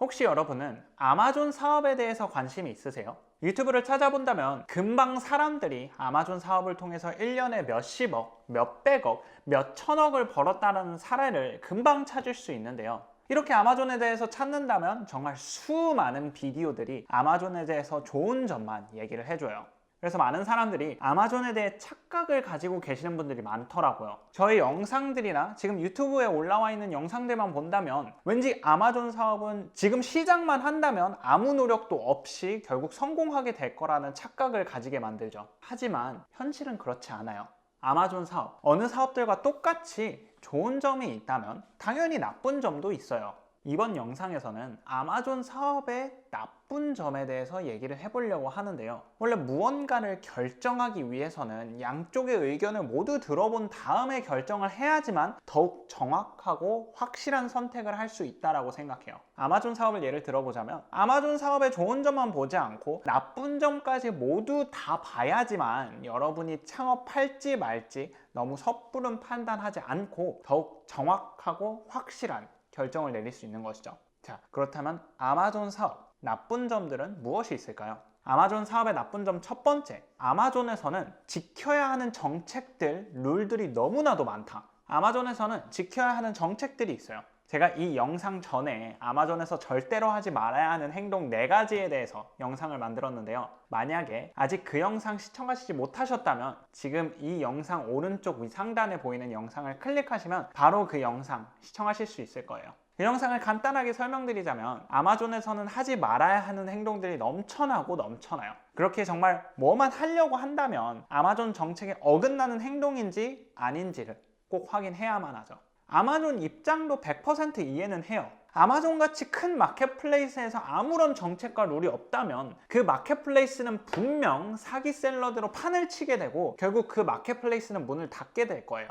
혹시 여러분은 아마존 사업에 대해서 관심이 있으세요? 유튜브를 찾아본다면 금방 사람들이 아마존 사업을 통해서 1년에 몇십억, 몇백억, 몇천억을 벌었다는 사례를 금방 찾을 수 있는데요. 이렇게 아마존에 대해서 찾는다면 정말 수많은 비디오들이 아마존에 대해서 좋은 점만 얘기를 해줘요. 그래서 많은 사람들이 아마존에 대해 착각을 가지고 계시는 분들이 많더라고요. 저희 영상들이나 지금 유튜브에 올라와 있는 영상들만 본다면 왠지 아마존 사업은 지금 시작만 한다면 아무 노력도 없이 결국 성공하게 될 거라는 착각을 가지게 만들죠. 하지만 현실은 그렇지 않아요. 아마존 사업, 어느 사업들과 똑같이 좋은 점이 있다면 당연히 나쁜 점도 있어요. 이번 영상에서는 아마존 사업의 나쁜 점에 대해서 얘기를 해보려고 하는데요. 원래 무언가를 결정하기 위해서는 양쪽의 의견을 모두 들어본 다음에 결정을 해야지만 더욱 정확하고 확실한 선택을 할 수 있다라고 생각해요. 아마존 사업을 예를 들어보자면 아마존 사업의 좋은 점만 보지 않고 나쁜 점까지 모두 다 봐야지만 여러분이 창업할지 말지 너무 섣부른 판단하지 않고 더욱 정확하고 확실한 결정을 내릴 수 있는 것이죠. 자, 그렇다면 아마존 사업 나쁜 점들은 무엇이 있을까요? 아마존 사업의 나쁜 점 첫 번째, 아마존에서는 지켜야 하는 정책들, 룰들이 너무나도 많다. 아마존에서는 지켜야 하는 정책들이 있어요. 제가 이 영상 전에 아마존에서 절대로 하지 말아야 하는 행동 4가지에 대해서 영상을 만들었는데요. 만약에 아직 그 영상 시청하시지 못하셨다면 지금 이 영상 오른쪽 위 상단에 보이는 영상을 클릭하시면 바로 그 영상 시청하실 수 있을 거예요. 그 영상을 간단하게 설명드리자면 아마존에서는 하지 말아야 하는 행동들이 넘쳐나고 넘쳐나요. 그렇게 정말 뭐만 하려고 한다면 아마존 정책에 어긋나는 행동인지 아닌지를 꼭 확인해야만 하죠. 아마존 입장도 100% 이해는 해요. 아마존 같이 큰 마켓플레이스에서 아무런 정책과 룰이 없다면 그 마켓플레이스는 분명 사기 셀러드로 판을 치게 되고 결국 그 마켓플레이스는 문을 닫게 될 거예요.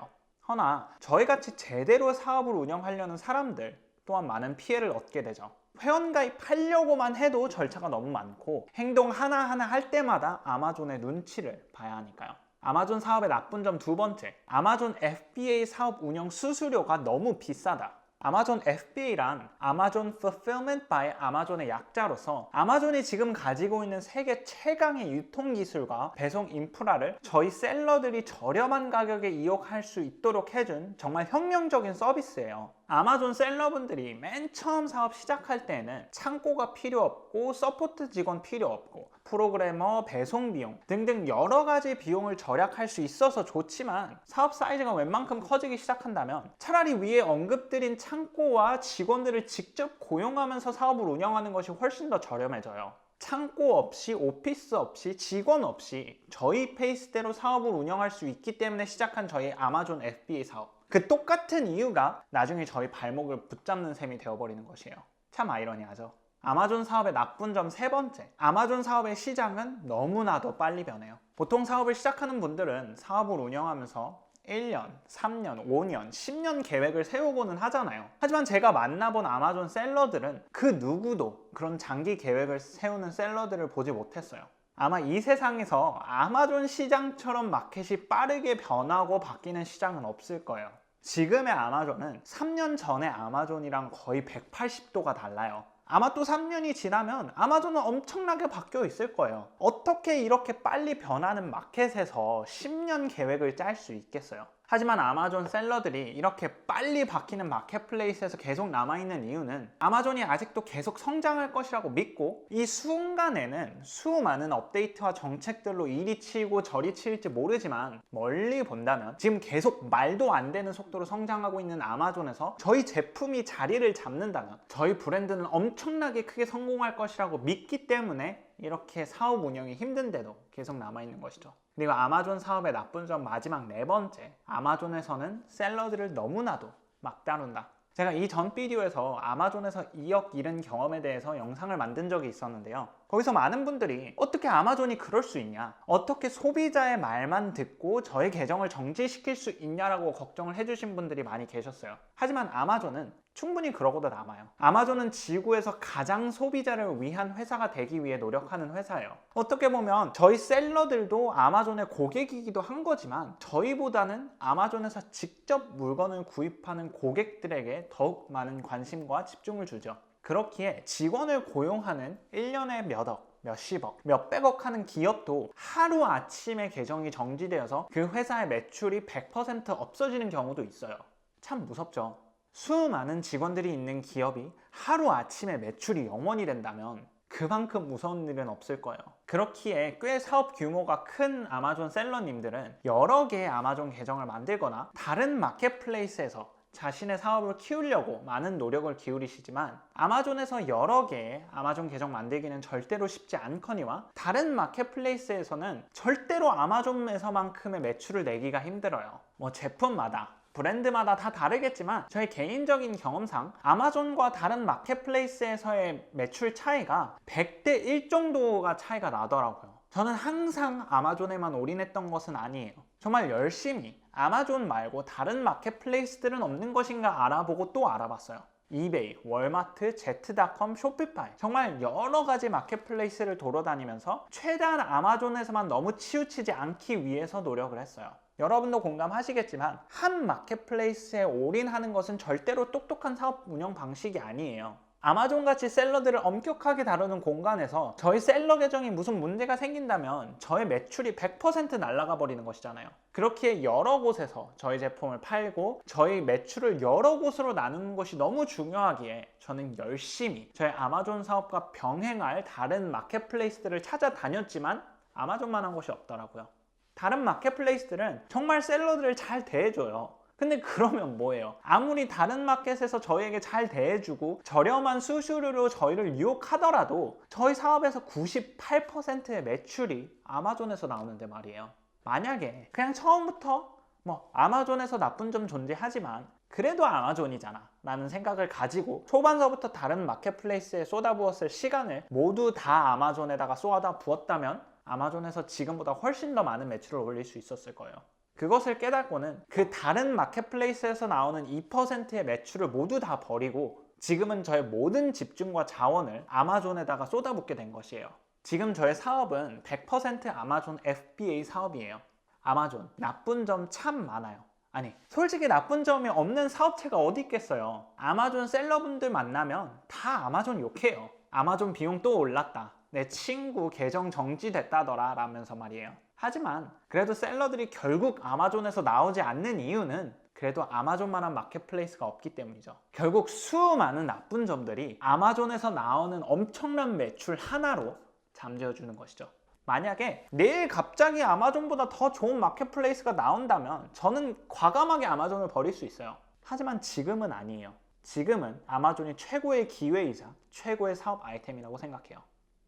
허나 저희같이 제대로 사업을 운영하려는 사람들 또한 많은 피해를 얻게 되죠. 회원 가입하려고만 해도 절차가 너무 많고 행동 하나하나 할 때마다 아마존의 눈치를 봐야 하니까요. 아마존 사업의 나쁜 점 두 번째, 아마존 FBA 사업 운영 수수료가 너무 비싸다. 아마존 FBA란 아마존 Fulfillment by 아마존의 약자로서 아마존이 지금 가지고 있는 세계 최강의 유통 기술과 배송 인프라를 저희 셀러들이 저렴한 가격에 이용할 수 있도록 해준 정말 혁명적인 서비스예요. 아마존 셀러분들이 맨 처음 사업 시작할 때는 창고가 필요 없고 서포트 직원 필요 없고 프로그래머, 배송 비용 등등 여러 가지 비용을 절약할 수 있어서 좋지만 사업 사이즈가 웬만큼 커지기 시작한다면 차라리 위에 언급드린 창고와 직원들을 직접 고용하면서 사업을 운영하는 것이 훨씬 더 저렴해져요. 창고 없이 오피스 없이 직원 없이 저희 페이스대로 사업을 운영할 수 있기 때문에 시작한 저희 아마존 FBA 사업. 그 똑같은 이유가 나중에 저희 발목을 붙잡는 셈이 되어버리는 것이에요. 참 아이러니하죠. 아마존 사업의 나쁜 점 세 번째. 아마존 사업의 시장은 너무나도 빨리 변해요. 보통 사업을 시작하는 분들은 사업을 운영하면서 1년, 3년, 5년, 10년 계획을 세우고는 하잖아요. 하지만 제가 만나본 아마존 셀러들은 그 누구도 그런 장기 계획을 세우는 셀러들을 보지 못했어요. 아마 이 세상에서 아마존 시장처럼 마켓이 빠르게 변하고 바뀌는 시장은 없을 거예요. 지금의 아마존은 3년 전의 아마존이랑 거의 180도가 달라요. 아마 또 3년이 지나면 아마존은 엄청나게 바뀌어 있을 거예요. 어떻게 이렇게 빨리 변하는 마켓에서 10년 계획을 짤 수 있겠어요? 하지만 아마존 셀러들이 이렇게 빨리 바뀌는 마켓플레이스에서 계속 남아있는 이유는 아마존이 아직도 계속 성장할 것이라고 믿고 이 순간에는 수많은 업데이트와 정책들로 이리 치이고 저리 치일지 모르지만 멀리 본다면 지금 계속 말도 안 되는 속도로 성장하고 있는 아마존에서 저희 제품이 자리를 잡는다면 저희 브랜드는 엄청나게 크게 성공할 것이라고 믿기 때문에 이렇게 사업 운영이 힘든데도 계속 남아있는 것이죠. 그리고 아마존 사업의 나쁜 점 마지막 네 번째. 아마존에서는 샐러드를 너무나도 막 다룬다. 제가 이 전 비디오에서 아마존에서 2억 잃은 경험에 대해서 영상을 만든 적이 있었는데요. 거기서 많은 분들이 어떻게 아마존이 그럴 수 있냐? 어떻게 소비자의 말만 듣고 저의 계정을 정지시킬 수 있냐라고 걱정을 해주신 분들이 많이 계셨어요. 하지만 아마존은 충분히 그러고도 남아요. 아마존은 지구에서 가장 소비자를 위한 회사가 되기 위해 노력하는 회사예요. 어떻게 보면 저희 셀러들도 아마존의 고객이기도 한 거지만 저희보다는 아마존에서 직접 물건을 구입하는 고객들에게 더욱 많은 관심과 집중을 주죠. 그렇기에 직원을 고용하는 1년에 몇 억, 몇십억, 몇백억 하는 기업도 하루 아침에 계정이 정지되어서 그 회사의 매출이 100% 없어지는 경우도 있어요. 참 무섭죠. 수많은 직원들이 있는 기업이 하루 아침에 매출이 0원이 된다면 그만큼 무서운 일은 없을 거예요. 그렇기에 꽤 사업 규모가 큰 아마존 셀러님들은 여러 개의 아마존 계정을 만들거나 다른 마켓플레이스에서 자신의 사업을 키우려고 많은 노력을 기울이시지만 아마존에서 여러 개의 아마존 계정 만들기는 절대로 쉽지 않거니와 다른 마켓플레이스에서는 절대로 아마존에서만큼의 매출을 내기가 힘들어요. 뭐 제품마다 브랜드마다 다 다르겠지만 저의 개인적인 경험상 아마존과 다른 마켓플레이스에서의 매출 차이가 100대 1 정도가 차이가 나더라고요. 저는 항상 아마존에만 올인했던 것은 아니에요. 정말 열심히 아마존 말고 다른 마켓플레이스들은 없는 것인가 알아보고 또 알아봤어요. 이베이, 월마트, 제트닷컴, 쇼피파이 정말 여러 가지 마켓플레이스를 돌아다니면서 최대한 아마존에서만 너무 치우치지 않기 위해서 노력을 했어요. 여러분도 공감하시겠지만 한 마켓플레이스에 올인하는 것은 절대로 똑똑한 사업 운영 방식이 아니에요. 아마존 같이 셀러들을 엄격하게 다루는 공간에서 저희 셀러 계정이 무슨 문제가 생긴다면 저의 매출이 100% 날아가 버리는 것이잖아요. 그렇기에 여러 곳에서 저희 제품을 팔고 저희 매출을 여러 곳으로 나누는 것이 너무 중요하기에 저는 열심히 저희 아마존 사업과 병행할 다른 마켓플레이스들을 찾아다녔지만 아마존만한 곳이 없더라고요. 다른 마켓플레이스들은 정말 셀러들을 잘 대해줘요. 근데 그러면 뭐예요? 아무리 다른 마켓에서 저희에게 잘 대해주고 저렴한 수수료로 저희를 유혹하더라도 저희 사업에서 98%의 매출이 아마존에서 나오는데 말이에요. 만약에 그냥 처음부터 뭐 아마존에서 나쁜 점 존재하지만 그래도 아마존이잖아 라는 생각을 가지고 초반서부터 다른 마켓플레이스에 쏟아부었을 시간을 모두 다 아마존에다가 쏟아 부었다면 아마존에서 지금보다 훨씬 더 많은 매출을 올릴 수 있었을 거예요. 그것을 깨닫고는 그 다른 마켓플레이스에서 나오는 2%의 매출을 모두 다 버리고 지금은 저의 모든 집중과 자원을 아마존에다가 쏟아붓게 된 것이에요. 지금 저의 사업은 100% 아마존 FBA 사업이에요. 아마존 나쁜 점 참 많아요. 아니 솔직히 나쁜 점이 없는 사업체가 어디 있겠어요. 아마존 셀러분들 만나면 다 아마존 욕해요. 아마존 비용 또 올랐다. 내 친구 계정 정지됐다더라 라면서 말이에요. 하지만 그래도 셀러들이 결국 아마존에서 나오지 않는 이유는 그래도 아마존만한 마켓플레이스가 없기 때문이죠. 결국 수많은 나쁜 점들이 아마존에서 나오는 엄청난 매출 하나로 잠재워주는 것이죠. 만약에 내일 갑자기 아마존보다 더 좋은 마켓플레이스가 나온다면 저는 과감하게 아마존을 버릴 수 있어요. 하지만 지금은 아니에요. 지금은 아마존이 최고의 기회이자 최고의 사업 아이템이라고 생각해요.